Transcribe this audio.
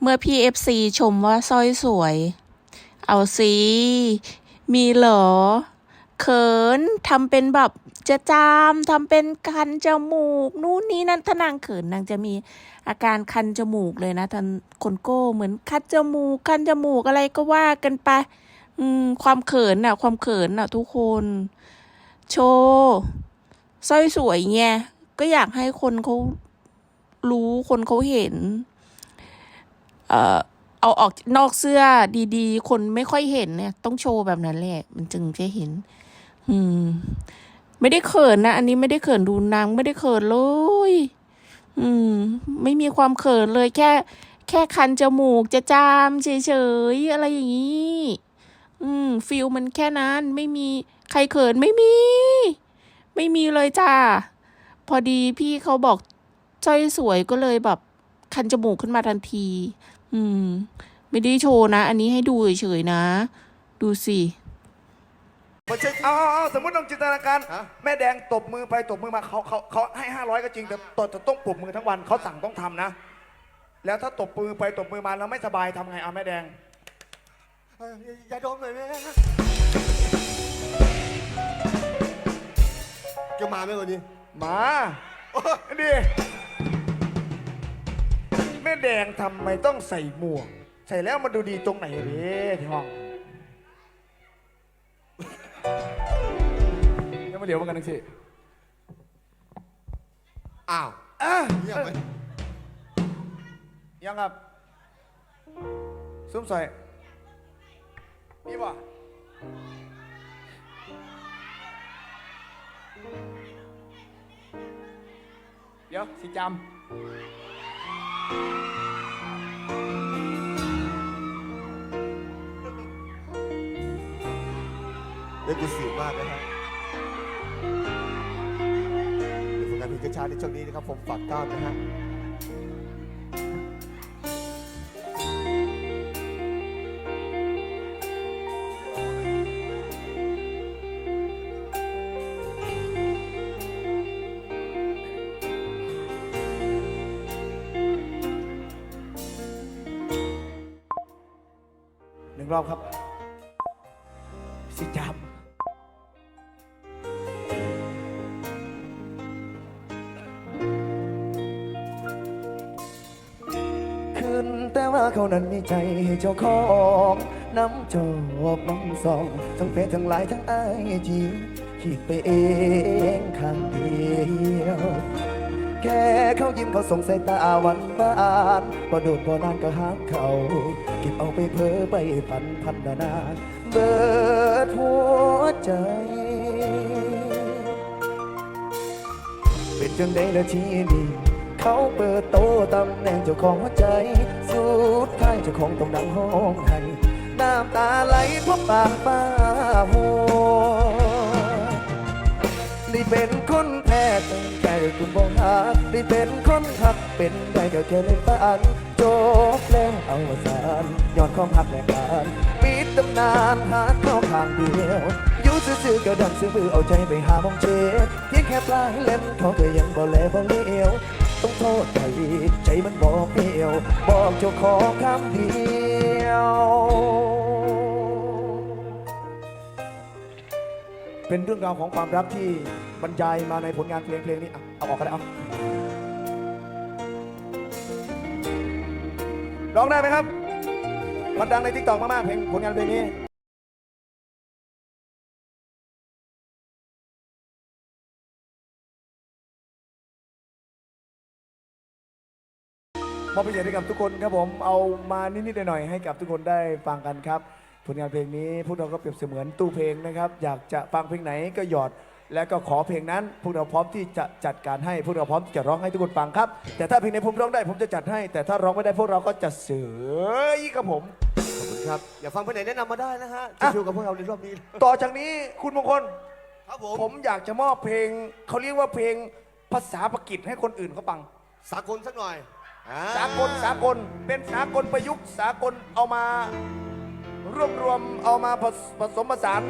เมื่อพี่เอฟซีชมว่าสร้อยสวย เอาสิมีเหรอ เขินทำเป็นแบบจะจามทำเป็นคันจมูก นู่นนี่นั่นถ้านางเขินนางจะมีอาการคันจมูกเลยนะท่านคนโก้เหมือนคัดจมูก คันจมูกอะไรก็ว่ากันไป อืม ความเขินน่ะ ความเขินน่ะ ทุกคน โชว์สร้อยสวยไงก็อยากให้คนเขารู้คนเขาเห็น เอ่อเอาออกนอกเสื้อดีๆ คนไม่ค่อยเห็นเนี่ย ต้องโชว์แบบนั้นแหละ มันจึงจะเห็น อืม ไม่ได้เขินนะ อันนี้ไม่ได้เขินดูนางไม่ได้เขินเลย อืม ไม่มีความเขินเลยแค่ แค่คันจมูกจะจามเฉยๆอะไรอย่างนี้ อืมฟิลมันแค่นั้น ไม่มีใครเขินไม่มี ไม่มีเลยจ้า พอดีพี่เขาบอกสร้อยสวยก็เลยแบบคันจมูกขึ้นมาทันที อืม ไม่ได้โชว์นะ อันนี้ให้ดูเฉยๆนะ ดูสิไม่ใช่เอาเอาเอาสมมติลองจินตนาการ ฮะ แม่แดงตบมือไปตบมือมาเขาเขาเขาให้ห้าร้อยก็จริงแต่ตแต่ต้องปรบมือทั้งวันเขาสั่งต้องทำนะ แล้วถ้าตบมือไปตบมือมาแล้วไม่สบายทำไงเอาแม่แดง เอ้ยยาดมหน่อยแม่แกมาไหมวันนี้ มาดิ แม่แดงทำไมต้องใส่หมวก ใส่แล้วมันดูดีตรงไหนเด้ที่ห้องยังมาเดี๋ยวมากันนึงสิอ้าวอะเงียบไหมยังครับซุ้มใส่นี่ป่ะเดี๋ยวสิจ เล่นกูเสียมากนะฮะเดี๋ยวผลงานเพลงกระชาในช่วงนี้นะครับผมฝากก้าวนะฮะ หนึ่งรอบครับ สิจำขึ้นแต่ว่าเขานั้นมีใจให้เจ้าของน้ำจอกน้ำซอง ทั้งเพศทั้งหลายทั้งไอจีคิดไปเองข้างเดียวแค่เขายิ้มเขาส่งสายตาหวันบานพอดดพอนานก็หาเขา ก็บเอาไปเพ้อไปฝันพันนานาเบิดหัวใจ เป็นจังได้ละทีนี้เขาเปิดโตตำแหน่งเจ้าของหัวใจ สุดท้ายเจ้าของต้องดังห้องให้น้ำตาไหลทั่วปากป้าหัวได้เป็นคนแพ้ตั้งใจคุณบอกหาได้เป็นคนหักเป็นได้ก็แค่ในฝัน วสารย้อนความหักแหลกการปิดตำนานหาเข้าข้างเดียวอยู่ซื่อๆก็ดังซื่อๆเอาใจไปหามองเจ็บเพียงแค่ปลายเล่มเขาก็ยังบ่แลบ่เลี้ยวต้องโทษใครใจมันบอกเดียว บอกเจ้าของคำเดียว เป็นเรื่องราวของความรักที่บรรยายมาในผลงานเพลงเพลงนี้เอาออกกันเอา ร้องได้ไหมครับมันดังในทิกตอกมากๆเพลงผลงานเพลงนี้มอบพิเศษให้กับทุกคนครับผมเอามานิดๆหน่อยๆให้กับทุกคนได้ฟังกันครับ ผลงานเพลงนี้พวกเราก็เปรียบเสมือนตู้เพลงนะครับ อยากจะฟังเพลงไหนก็หยอด แล้วก็ขอเพลงนั้นพวกเราพร้อมที่จะจัดการให้พวกเราพร้อมที่จะร้องให้ทุกคนฟังครับ แต่ถ้าเพลงไหนผมร้องได้ผมจะจัดให้ แต่ถ้าร้องไม่ได้พวกเราก็จะเสือยครับผม ขอบคุณครับ อยากฟังเพลงไหนแนะนำมาได้นะฮะอะชิวๆกับพวกเราในรอบนี้ ต่อจากนี้คุณมงคลครับผมผมอยากจะมอบเพลงเขาเรียกว่าเพลงภาษาปากีสให้คนอื่นเขาฟัง สากลสักหน่อยอ่สากลสากลเป็นสากลประยุกต์สากลเอามารวบรวมเอามาผสผสมผสาน